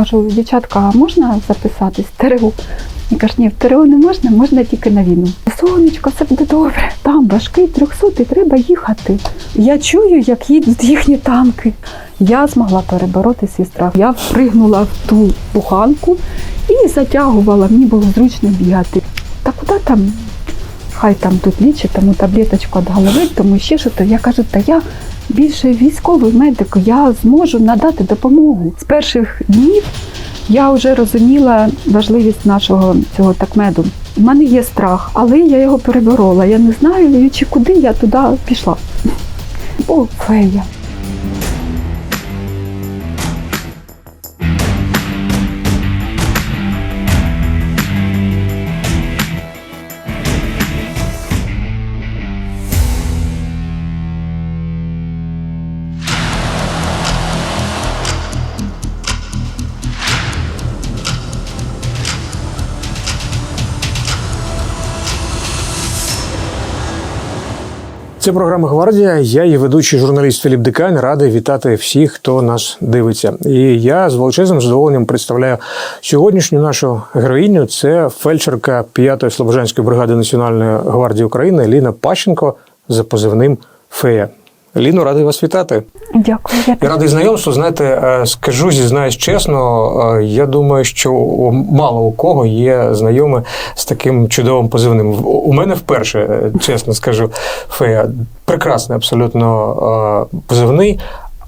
кажу, дівчатка, а можна записатись в ТРУ? І каже, ні, в ТРУ не можна, можна тільки на війну. Сонечко, все буде добре. Там важкий 300, треба їхати. Я чую, як їдуть їхні танки. Я змогла перебороти свій страх. Я впригнула в ту буханку і затягувала. Мені було зручно бігати. Та куди там? Хай там тут лічить, тому таблеточку від голови, тому ще що то. Я кажу, та я більше військовий медик, я зможу надати допомогу. З перших днів я вже розуміла важливість нашого цього такмеду. У мене є страх, але я його переборола. Я не знаю, чи куди я туди пішла. О, фея. Це програма Гвардія. Я її ведучий журналіст Філіп Дикань. Радий вітати всіх, хто нас дивиться. І я з величезним задоволенням представляю сьогоднішню нашу героїню. Це фельдшерка 5-ї Слобожанської бригади Національної гвардії України Ліна Пащенко за позивним Фея. Ліно, радий вас вітати. Дякую. Я радий знайомству. Знаєте, е, скажу, зізнаюсь чесно. е, Я думаю, що мало у кого є знайоме з таким чудовим позивним. У мене вперше, е, чесно скажу, фея прекрасний абсолютно позивний.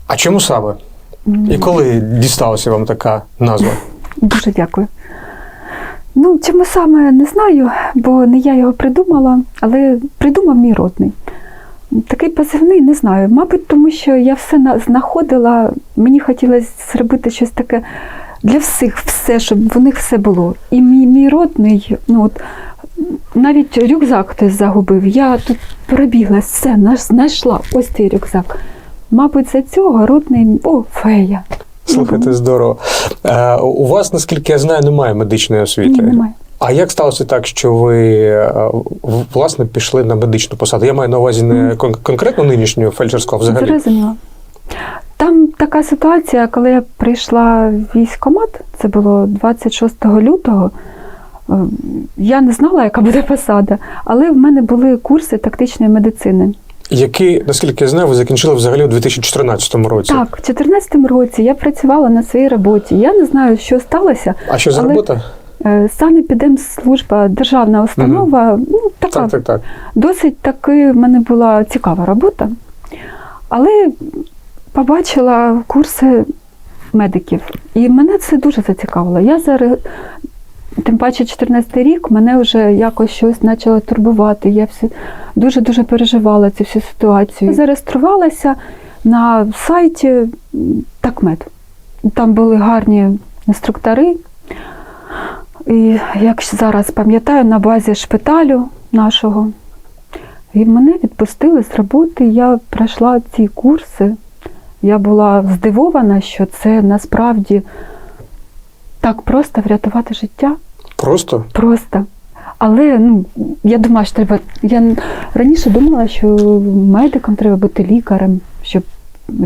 А чому саме? І коли дісталася вам така назва? Дуже дякую. Ну, чому саме не знаю, бо не я його придумала, але придумав мій родний. Такий позивний не знаю. Мабуть, тому що я все знаходила, мені хотілося зробити щось таке для всіх, все, щоб в них все було. І мій, мій родний, ну от навіть рюкзак хтось загубив. Я тут пробігла, все, знайшла ось цей рюкзак. Мабуть, за цього родний, о, фея. Слухайте, здорово. Е, У вас, наскільки я знаю, немає медичної освіти. Ні, немає. А як сталося так, що ви е, власне пішли на медичну посаду? Я маю на увазі не конкретно нинішню фельдшерську, а взагалі. Зрозуміло. Там така ситуація, коли я прийшла в військкомат, це було 26 лютого. е, Я не знала, яка буде посада, але в мене були курси тактичної медицини. Які, наскільки я знаю, ви закінчили взагалі у 2014 році. Так, в 2014 році я працювала на своїй роботі. Я не знаю, що сталося. А що за Але- робота? Е, Санепідемслужба, державна установа, ну така Так, так, так. Досить таки в мене була цікава робота, але побачила курси медиків, і мене це дуже зацікавило. Я зараз, тим паче, 14 рік, мене вже якось щось почало турбувати. Я дуже-дуже переживала цю всю ситуацію. Зареєструвалася на сайті Такмед. Там були гарні інструктори. І як зараз пам'ятаю, на базі шпиталю нашого. І мене відпустили з роботи. Я пройшла ці курси. Я була здивована, що це насправді так просто врятувати життя. Просто Просто. Але ну, я думала, що треба. Я раніше думала, що медикам треба бути лікарем, щоб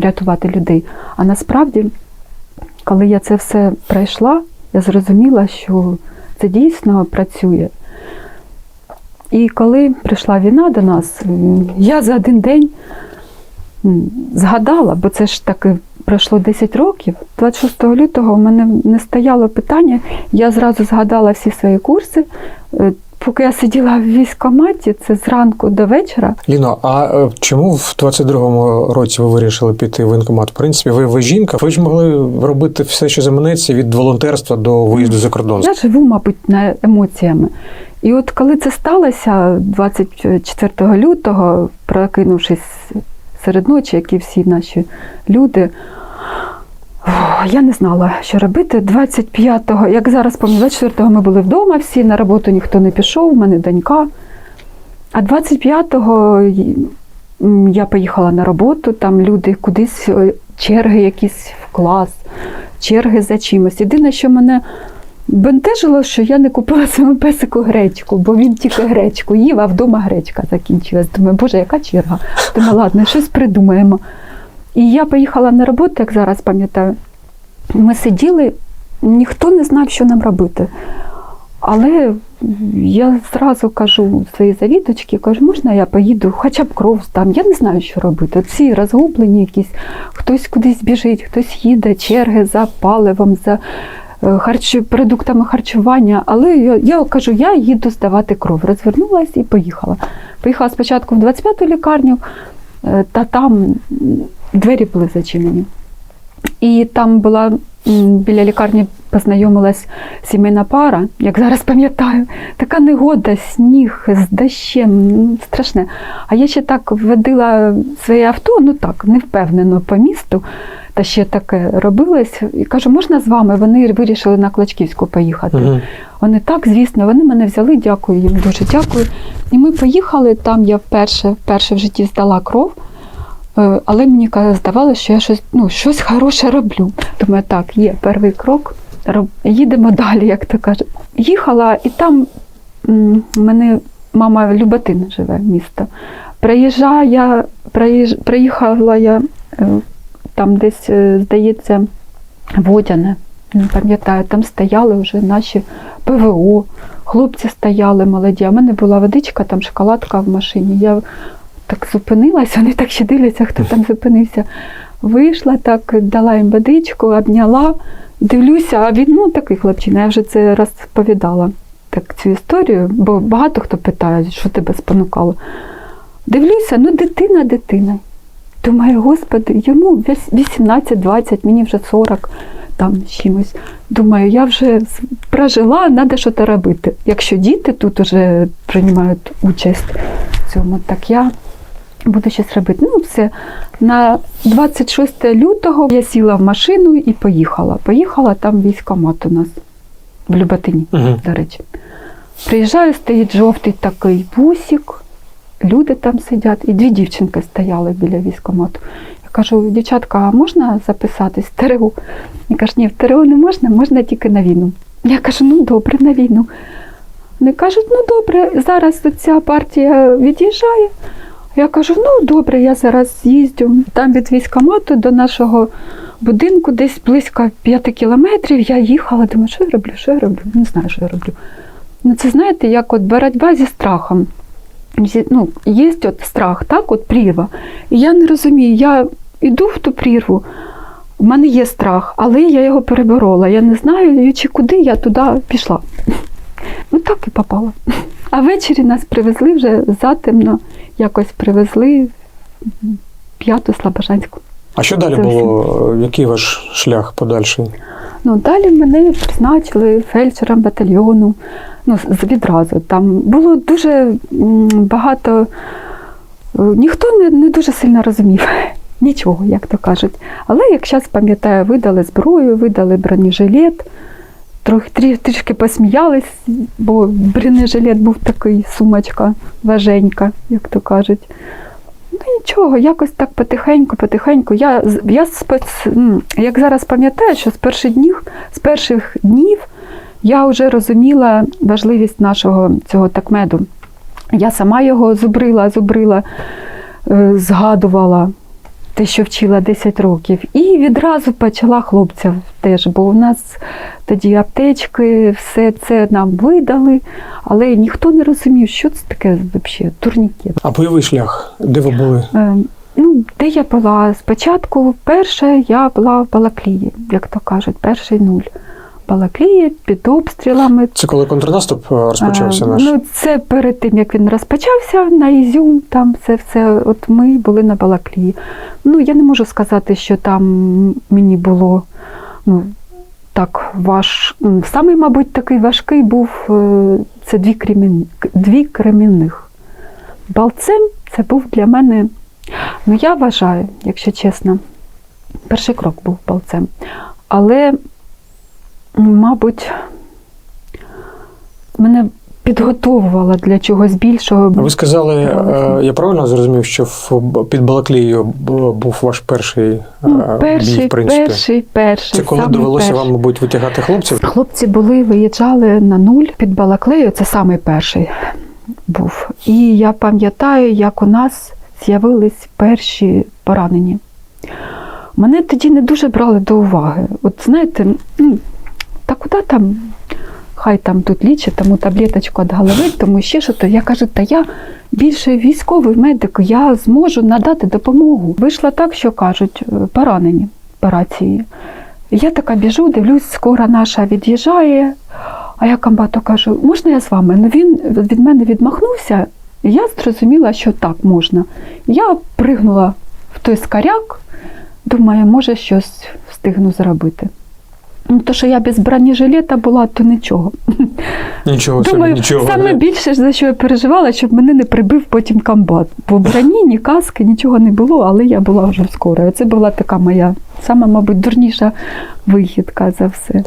рятувати людей. А насправді, коли я це все пройшла, я зрозуміла, що це дійсно працює. І коли прийшла війна до нас, я за один день згадала, бо це ж таки пройшло 10 років. 26 лютого у мене не стояло питання. Я зразу згадала всі свої курси. Поки я сиділа в військкоматі, це зранку до вечора. Ліно, а е, чому в 22-му році ви вирішили піти в воєнкомат? В принципі, ви, ви жінка, ви ж могли робити все, що заманеться від волонтерства до виїзду за кордон. Я живу, мабуть, на емоціями. І от коли це сталося 24 лютого, прокинувшись серед ночі, як і всі наші люди, я не знала, що робити. 25-го, як зараз пам'ятаю, 24-го ми були вдома всі, на роботу ніхто не пішов, у мене донька. А 25-го я поїхала на роботу, там люди кудись, е, черги якісь в клас, черги за чимось. Єдине, що мене бентежило, що я не купила своєму песику гречку, бо він тільки гречку їв, а вдома гречка закінчилась. Думаю, боже, яка черга? Думаю, ладно, щось придумаємо. І я поїхала на роботу, як зараз пам'ятаю. Ми сиділи ніхто не знав, що нам робити. Але я зразу кажу своїй завідочці, кажу, можна я поїду, хоча б кров здам. Я не знаю, що робити. Ці розгублені якісь, хтось кудись біжить, хтось їде, черги за паливом, за е, харч... продуктами харчування. Але я, я кажу, я їду здавати кров. Розвернулася і поїхала. Поїхала спочатку в 25-ту лікарню, та там двері були зачинені. І там була біля лікарні познайомилась сімейна пара, як зараз пам'ятаю, така негода, сніг з дощем, страшне. А я ще так водила своє авто, ну так, невпевнено по місту, та ще таке робилось. І кажу, можна з вами? Вони вирішили на Клачківську поїхати. Мгм. Вони так, звісно, вони мене взяли, дякую їм, дуже дякую. І ми поїхали, там я вперше, вперше в житті здала кров. Е, Але мені здавалося, що я щось, ну, щось хороше роблю. Думаю, так, є перший крок, роб- їдемо далі, як то кажуть. Їхала, і там мене мама Люботина живе місто. Приїжджаю, приїж, приїхала я е, там десь, е, здається, Водяне, не пам'ятаю, там стояли вже наші ПВО, хлопці стояли молоді. А в мене була водичка, там шоколадка в машині. Я так зупинилася, вони так ще дивляться, хто там зупинився. Вийшла, так дала їм водичку, обняла, дивлюся, а він ну такий хлопчина, я вже це розповідала так, цю історію, бо багато хто питає, що тебе спонукало. Дивлюся, ну дитина, дитина. Думаю, господи, йому 18-20, мені вже 40 там чимось. Думаю, я вже прожила, треба щось робити. Якщо діти тут вже приймають участь в цьому, так я буду щось робити. Ну, все. На 26 лютого я сіла в машину і поїхала. Поїхала там військомат у нас в Люботині, Мгм. до речі. Приїжджаю, стоїть жовтий такий бусик, люди там сидять, і дві дівчинки стояли біля військомату. Я кажу, дівчатка, а можна записатись в ТРУ? І кажуть, ні, в ТРУ не можна, можна тільки на війну. Я кажу, ну добре, на війну. Вони кажуть, ну добре, зараз ця партія від'їжджає. Я кажу, ну добре, я зараз їздю. Там від військомату до нашого будинку десь близько 5 кілометрів. Я їхала, думаю, що я роблю, що я роблю? Не знаю, що я роблю. Ну, це знаєте, як от боротьба зі страхом. Ну, є от страх, так, от прірва. І я не розумію, я йду в ту прірву, в мене є страх, але я його переборола. Я не знаю, чи куди я туди пішла. Ну так і попала. А ввечері нас привезли вже затемно, якось привезли в п'яту Слобожанську. А що далі Це було? Який ваш шлях подальший? Ну, далі мене призначили фельдшером батальйону. Ну, відразу. Там було дуже багато. е, Ніхто не, не дуже сильно розумів нічого, як то кажуть. Але як зараз пам'ятаю, видали зброю, видали бронежилет, трохи трі, трішки посміялись, бо бронежилет був такий сумочка важенька, як то кажуть. Нічого, якось так потихеньку, потихеньку. Я, я як зараз пам'ятаю, що з перших днів, з перших днів я вже розуміла важливість нашого цього такмеду. Я сама його зубрила, зубрила, е, згадувала те, що вчила 10 років. І відразу почала хлопця теж, бо у нас тоді аптечки, все це нам видали, але ніхто не розумів, що це таке взагалі, турнікет. А бойовий шлях? Де ви були? Е, Ну, де я була? Спочатку перше я була в Балаклії, як то кажуть, перший нуль. Балаклії під обстрілами. Це коли контрнаступ е, розпочався Е, наш? Ну, це перед тим, як він розпочався на Ізюм, там все, все. От ми були на Балаклії. Ну, я не можу сказати, що там мені було ну, так важ. Самий, мабуть, такий важкий був е, це дві, кремін... дві кремінних. Балцем це був для мене. Ну, я вважаю, якщо чесно, перший крок був балцем. Але, мабуть, мене підготовувала для чогось більшого. Ви сказали, е, я правильно зрозумів, що під Балаклією був ваш перший, е, Ну, бій, перший, в принципі. перший, перший. Це коли довелося перший. вам, мабуть, витягати хлопців? Хлопці були, виїжджали на нуль під Балаклею, це самий перший був. І я пам'ятаю, як у нас з'явились перші поранені. Мене тоді не дуже брали до уваги. От знаєте, ну, та куди там? Хай там тут лічать, тому таблеточку від голови, тому ще що то. Я кажу, та я більше військовий медик, я зможу надати допомогу. Вийшло так, що кажуть, е, поранені по рації. Я така біжу, дивлюсь, скоро наша від'їжджає. А я комбату кажу, можна я з вами? Ну він від мене відмахнувся, і я зрозуміла, що так можна. Я пригнула в той скаряк, думаю, може щось встигну зробити. Ну, то, що я без бронежилета була, то нічого. Нічого собі, нічого. саме не- більше, за що я переживала, щоб мене не прибив потім комбат. Бо броні, ні каски, нічого не було, але я була вже скоро. Це була така моя сама, мабуть, дурніша вихідка за все,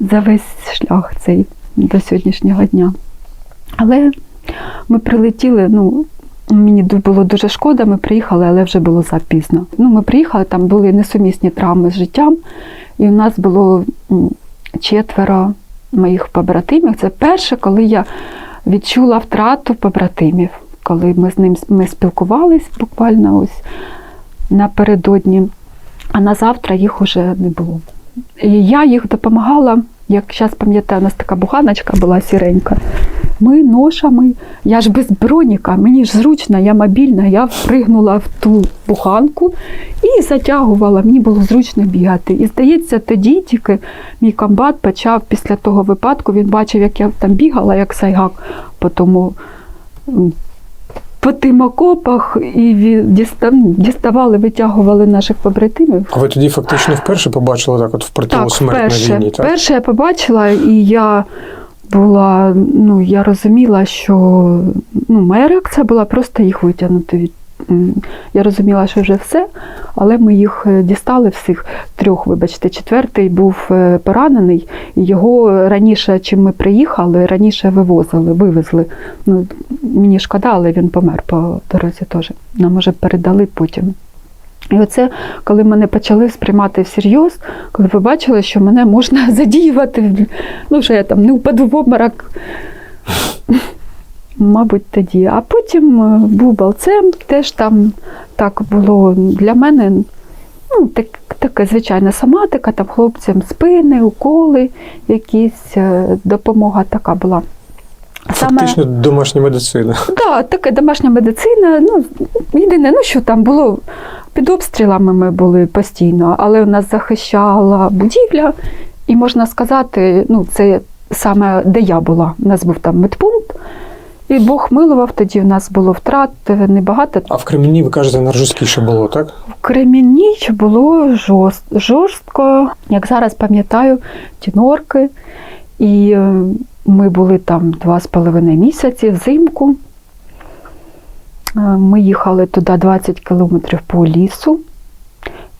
за весь шлях цей до сьогоднішнього дня. Але ми прилетіли, ну. Мені було дуже шкода, ми приїхали, але вже було запізно. Ну, ми приїхали, там були несумісні травми з життям, і у нас було четверо моїх побратимів. Це перше, коли я відчула втрату побратимів, коли ми з ним ми спілкувались буквально ось напередодні, а на завтра їх уже не було. І я їх допомагала, як зараз пам'ятаю, у нас така буханочка була сіренька. Ми ношами, я ж без броніка, мені ж зручно, я мобільна, я впригнула в ту буханку і затягувала, мені було зручно бігати. І здається, тоді тільки мій комбат почав після того випадку, він бачив, як я там бігала, як сайгак по тому. По тим окопах і діставали, витягували наших побратимів. А ви тоді фактично вперше побачили так, от впритул Так, смерть на війні, так? вперше я побачила, і я була, ну я розуміла, що ну, моя реакція була просто їх витягнути від. Я розуміла, що вже все, але ми їх е, дістали всіх трьох, вибачте. Четвертий був е, поранений, і його раніше, чим ми приїхали, раніше вивозили, вивезли. Ну, мені шкода, але він помер по дорозі теж. Нам уже передали потім. І оце, коли мене почали сприймати всерйоз, коли побачили, що мене можна задіювати, ну, що я там не впаду в обморок, мабуть, тоді. А потім е, був балцем, теж там так було для мене ну, так, така звичайна соматика, там хлопцям спини, уколи, якісь е, допомога така була. Фактично домашня медицина. Так, така домашня медицина. Ну, єдине, ну що там було, під обстрілами ми були постійно, але у нас захищала будівля, і можна сказати, ну, це саме де я була. У нас був там медпункт, і Бог милував, тоді в нас було втрат небагато. А в Кремені, ви кажете, найжорсткіше було, так? В Кремінні було жорст, жорстко, як зараз пам'ятаю, ті норки. І е, ми були там два з половиною місяці взимку. Е, Ми їхали туди 20 кілометрів по лісу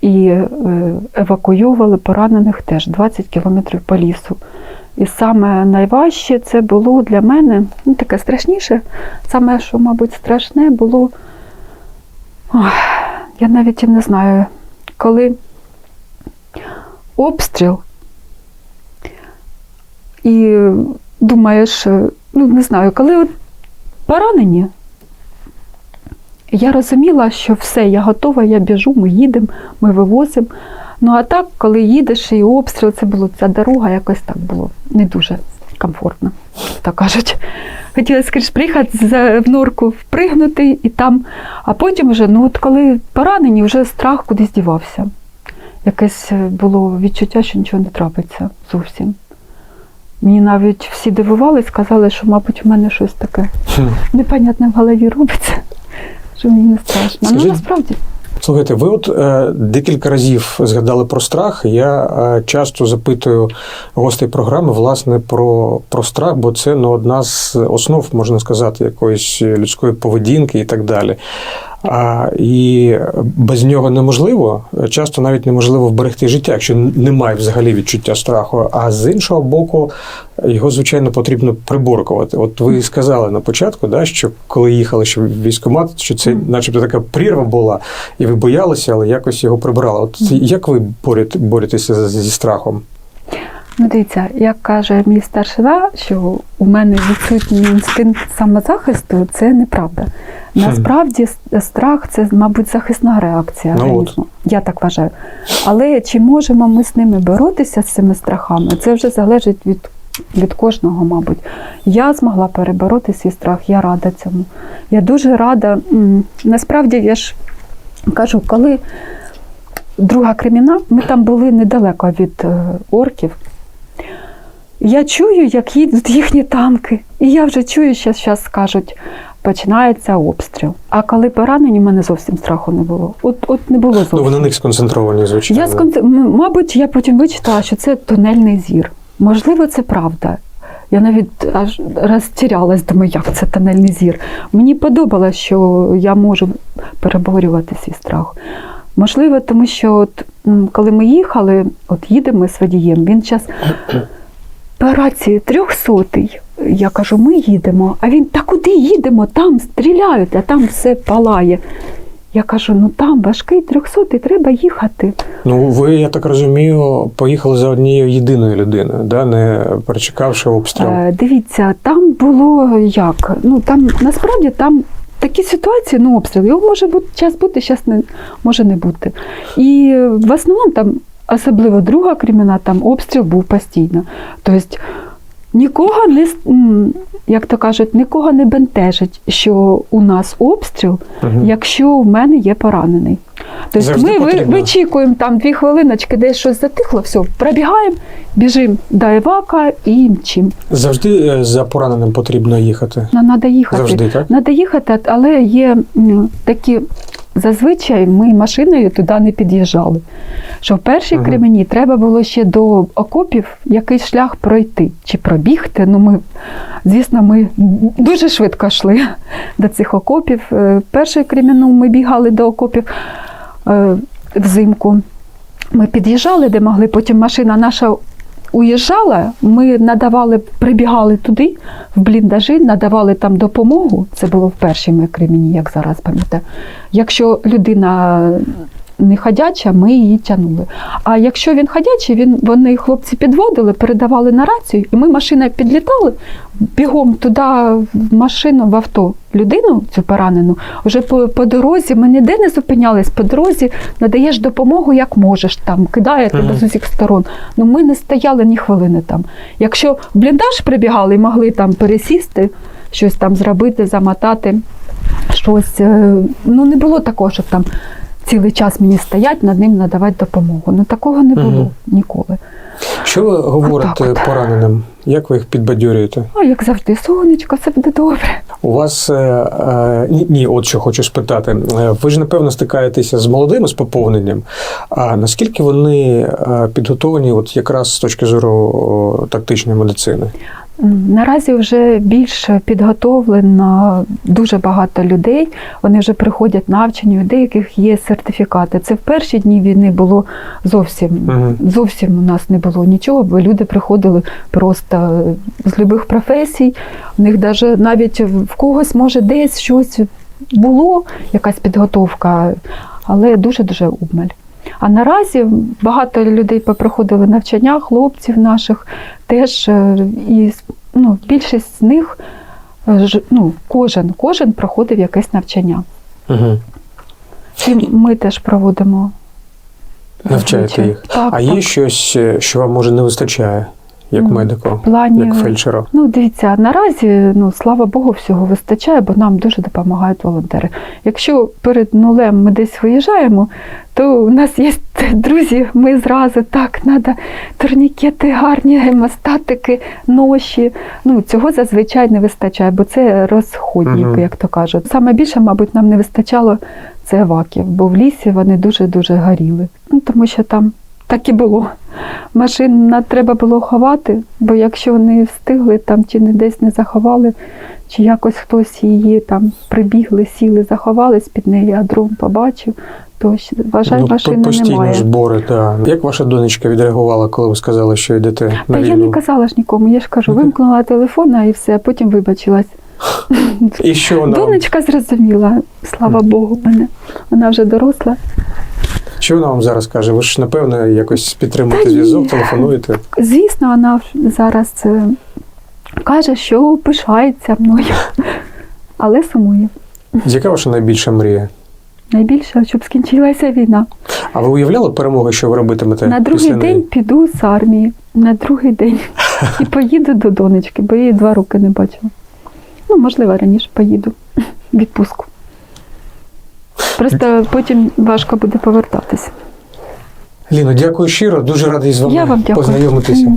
і е, евакуйовували поранених теж 20 кілометрів по лісу. І саме найважче це було для мене, ну таке страшніше. Саме, що, мабуть, страшне було. Ой, я навіть і не знаю, коли обстріл, і думаєш, е, ну не знаю, коли от поранені, я розуміла, що все, я готова, я біжу, ми їдемо, ми вивозимо. Ну а так, коли їдеш і обстріл, це було ця дорога, якось так було не дуже комфортно, так кажуть. Хотіла скоріше приїхати в норку, впригнути і там, а потім вже, ну от коли поранені, вже страх кудись дівався. Якесь е, було відчуття, що нічого не трапиться зовсім. Мені навіть всі дивувались, сказали, що, мабуть, у мене щось таке непонятне в голові робиться, що мені не страшно. Скажіть, ну насправді. Слухайте, ви от е, декілька разів згадали про страх. Я е, часто запитую гостей програми власне про, про страх, бо це ну, одна з основ, можна сказати, якоїсь людської поведінки і так далі. А, і без нього неможливо, часто навіть неможливо вберегти життя, якщо немає взагалі відчуття страху. А з іншого боку, його, звичайно, потрібно приборкувати. От ви сказали на початку, да, що коли їхали ще в військкомат, що це начебто така прірва була, і ви боялися, але якось його прибрали. От як ви борете, боретеся зі страхом? Ну, дивіться, як каже мій старшина, що у мене відсутній інстинкт самозахисту, це неправда. Насправді страх це, мабуть, захисна реакція Ну, організму. Я так вважаю. Але чи можемо ми з ними боротися з цими страхами? Це вже залежить від, від кожного, мабуть. Я змогла перебороти свій страх, я рада цьому. Я дуже рада. Насправді, я ж кажу, коли друга криміна, ми там були недалеко від е, орків. Я чую, як їдуть їхні танки. І я вже чую, що зараз скажуть, починається обстріл. А коли поранені, в мене зовсім страху не було. От, от не було зовсім. Ну, ви на них сконцентровані, звичайно. Я скон... Мабуть, я потім вичитала, що це тунельний зір. Можливо, це правда. Я навіть аж розтірялась, думаю, як це тунельний зір. Мені подобалося, що я можу переборювати свій страх. Можливо, тому що от, коли ми їхали, от їдемо з водієм, він час по рації трьохсотий. Я кажу, ми їдемо. А він, та куди їдемо? Там стріляють, а там все палає. Я кажу, ну там важкий трьохсотий, треба їхати. Ну, ви, я так розумію, поїхали за однією єдиною людиною, да? не перечекавши обстріл. Е, дивіться, там було як? Ну там насправді там такі ситуації, ну обстріл, його може бути час бути, час не може не бути. І в основному там, особливо друга криміна, там обстріл був постійно. Тобто нікого не як то кажуть, нікого не бентежить, що у нас обстріл, Мгм. якщо в мене є поранений. Тобто ми потрібно. вичікуємо там дві хвилиночки, десь щось затихло, все, пробігаємо, біжимо до Івака і мчим. Завжди е, за пораненим потрібно їхати. Ну, треба їхати. Завжди, так? Треба їхати, але є такі. Зазвичай ми машиною туди не під'їжджали. Що в першій Ага. Кремені треба було ще до окопів якийсь шлях пройти чи пробігти. Ну, ми, звісно, ми дуже швидко йшли до цих окопів. Е, Перший Креміну ми бігали до окопів е, взимку. Ми під'їжджали, де могли, потім машина наша уїжджала, ми надавали, прибігали туди, в бліндажі, надавали там допомогу. Це було в першій моїй мені, як зараз пам'ятаю. Якщо людина не ходяча, ми її тягнули. А якщо він ходячий, він, вони хлопці підводили, передавали на рацію, і ми машина підлітали бігом туди в машину, в авто людину цю поранену. Вже по, по дорозі ми ніде не зупинялись. По дорозі надаєш допомогу, як можеш там, кидає тебе Мгм. з усіх сторон. Ну ми не стояли ні хвилини там. Якщо в бліндаж прибігали і могли там пересісти, щось там зробити, замотати, щось. е, Ну не було такого, щоб там цілий час мені стоять, над ним надавати допомогу. Ну такого не було Мгм. ніколи. Що ви говорите от. пораненим? Як ви їх підбадьорюєте? А як завжди, сонечко, все буде добре. У вас е, е, ні, ні, от що хочу спитати. Е, Ви ж напевно стикаєтеся з молодими з поповненням. А наскільки вони е, підготовлені, от якраз з точки зору о, тактичної медицини? Наразі вже більш підготовлено дуже багато людей. Вони вже приходять навчені, у деяких є сертифікати. Це в перші дні війни було зовсім Мгм. зовсім у нас не було нічого, бо люди приходили просто з любих професій. У них даже навіть в когось може десь щось було, якась підготовка, але дуже дуже обмаль. А наразі багато людей проходили навчання, хлопців наших теж е, і ну, більшість з них е, ну, кожен, кожен проходив якесь навчання. Угу. І ми теж проводимо. Навчаєте їх. Так, А є щось, е, що вам може не вистачає, як Ну, медику, плані як фельдшеру? Ну, дивіться, наразі, ну слава Богу, всього вистачає, бо нам дуже допомагають волонтери. Якщо перед нулем ми десь виїжджаємо, то у нас є друзі, ми зразу так, треба турнікети гарні, гемостатики, ноші. Ну, цього зазвичай не вистачає, бо це розходники, Мгм. як то кажуть. Саме більше, мабуть, нам не вистачало це еваків, бо в лісі вони дуже-дуже горіли. Ну, тому що там так і було. Машин треба було ховати, бо якщо не встигли там чи не десь не заховали, чи якось хтось її там прибігли, сіли, заховались під неї, а дрон побачив, то вважай, Ну, машини постійно немає. збори, так. Як ваша донечка відреагувала, коли ви сказали, що йдете на Та я не казала ж нікому, я ж кажу, Ну, вимкнула телефон, а і все, а потім вибачилась. І що вона? Донечка зрозуміла, слава Богу, мене. Вона вже доросла. Що вона вам зараз каже? Ви ж, напевно, якось підтримуєте зв'язок, телефонуєте. Звісно, вона зараз е, каже, що пишається мною, але сумує. Яка ваша найбільша мрія? Найбільше, щоб скінчилася війна. А ви уявляли перемоги, що ви робитимете? На другий після неї? день піду з армії. На другий день. І поїду до донечки, бо я її два роки не бачила. Ну, можливо, раніше поїду в відпустку. Просто потім важко буде повертатися. Ліно, дякую щиро, дуже радий з вами Я вам дякую. познайомитися.